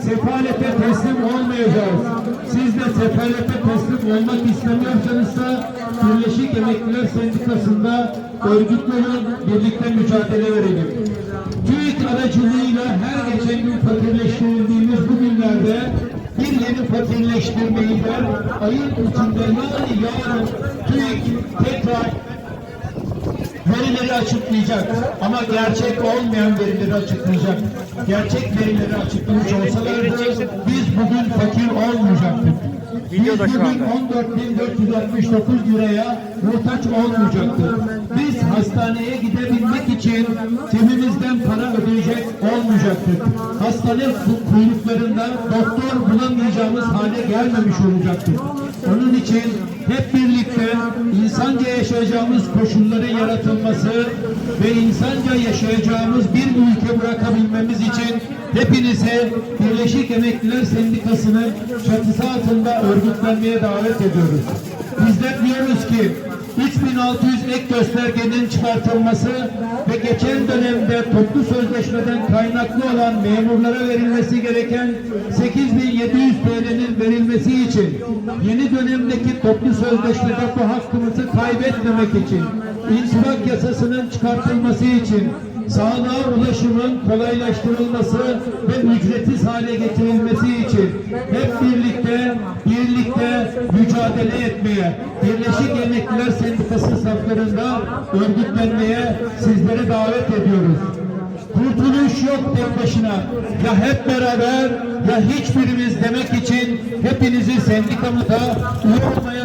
Sefalete teslim olmayacağız. Siz de sefalete teslim olmak istemiyorsanız da Birleşik Emekliler Sendikası'nda örgütlerin birlikte mücadele verelim. TÜİK aracılığıyla her geçen gün fakirleştirildiğimiz bu günlerde bir yeni fakirleştirmeyi de ayın içinde yani yarın TÜİK tekrar verileri açıklayacak ama gerçek olmayan verileri açıklayacak. Gerçek verileri açıklamış olsalardı biz bugün fakir olmayacaktık. Biz bugün anda. 14.469 liraya muhtaç olmayacaktık. Biz hastaneye gidebilmek için cebimizden para ödeyecek olmayacaktık. Hastane ku- kuyruklarında doktor bulamayacağımız hale gelmemiş olacaktık. Onun için yaşayacağımız koşulların yaratılması ve insanca yaşayacağımız bir ülke bırakabilmemiz için hepinize Birleşik Emekliler Sendikası'nın çatısı altında örgütlenmeye davet ediyoruz. Bizler diyoruz ki 3600 ek göstergenin çıkartılması ve geçen dönemde toplu sözleşmeden kaynaklı olan memurlara verilmesi gereken 8700 TL'nin verilmesi için yeni dönemdeki toplu sözleşmede bu hakkımızı kaybetmemek için infak yasasının çıkartılması için sağlığa ulaşımın kolaylaştırılması ve ücretsiz hale getirilmesi için hep birlikte birlikte mücadele etmeye, Birleşik Emekliler Sendikası saflarında örgütlenmeye sizleri davet ediyoruz. Kurtuluş yok tek başına. Ya hep beraber ya hiçbirimiz demek için hepinizi sendikamıza üye olmaya.